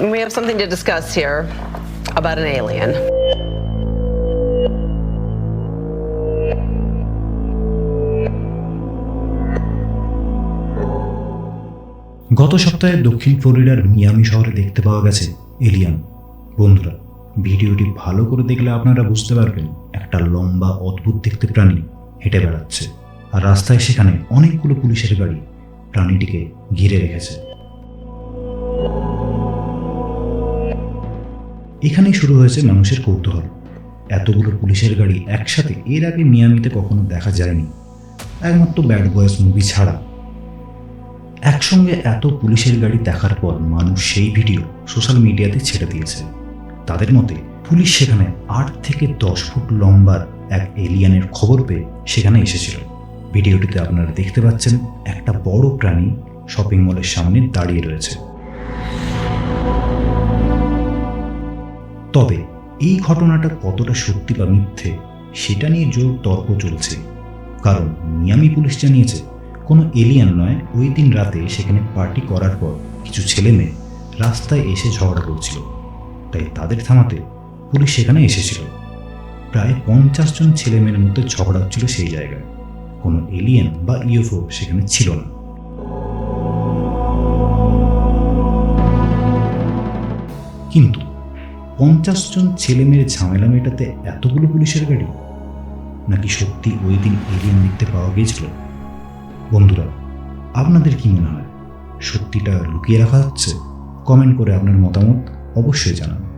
We have something to discuss here about an alien. গত সপ্তাহে দক্ষিণ ফ্লোরিডার মিয়ামি শহরে দেখতে পাওয়া গেছে এলিয়ান। বন্ধুরা, ভিডিওটি ভালো করে দেখলে আপনারা বুঝতে পারবেন, একটা লম্বা, অদ্ভুত দেখতে প্রাণী হেঁটে বেড়াচ্ছে। আর রাস্তায় সেখানে অনেকগুলো পুলিশের গাড়ি প্রাণীটিকে ঘিরে রেখেছে। এখানেই শুরু হয়েছে মানুষের কৌতূহল। এতগুলো পুলিশের গাড়ি একসাথে এর আগে মিয়ামিতে কখনো দেখা যায়নি। একমাত্র ব্যাড বয়েস মুভি ছাড়া। একসঙ্গে এত পুলিশের গাড়ি দেখার পর মানুষ সেই ভিডিও সোশ্যাল মিডিয়াতে ছেড়ে দিয়েছে। তাদের মতে, পুলিশ সেখানে আট থেকে দশ ফুট লম্বার এক এলিয়ানের খবর পেয়ে সেখানে এসেছিল। ভিডিওটিতে আপনারা দেখতে পাচ্ছেন একটা বড় প্রাণী শপিং মলের সামনে দাঁড়িয়ে রয়েছে। তবে এই ঘটনাটা কতটা সত্যি বা মিথ্যে, সেটা নিয়ে জোর তর্ক চলছে। কারণ মিয়ামি পুলিশ জানিয়েছে, কোনো এলিয়ান নয়, ওই দিন রাতে সেখানে পার্টি করার পর কিছু ছেলে মেয়ে রাস্তায় এসে ঝগড়া করছিল। তাই তাদের থামাতে পুলিশ সেখানে এসেছিল। প্রায় পঞ্চাশ জন ছেলে মেয়ের মধ্যে ঝগড়া হচ্ছিল সেই জায়গায়। কোনো এলিয়ান বা ইউএফও সেখানে ছিল না। কিন্তু পঞ্চাশ জন ছেলে মেয়ের ঝামেলা মেটাতে এতগুলো পুলিশের গাড়ি? নাকি সত্যি ওই দিন এলিয়ান দেখতে পাওয়া গিয়েছিল? বন্ধুরা, আপনাদের কি মনে হয়? সত্যিটা লুকিয়ে রাখা হচ্ছে? কমেন্ট করে আপনার মতামত অবশ্যই জানান।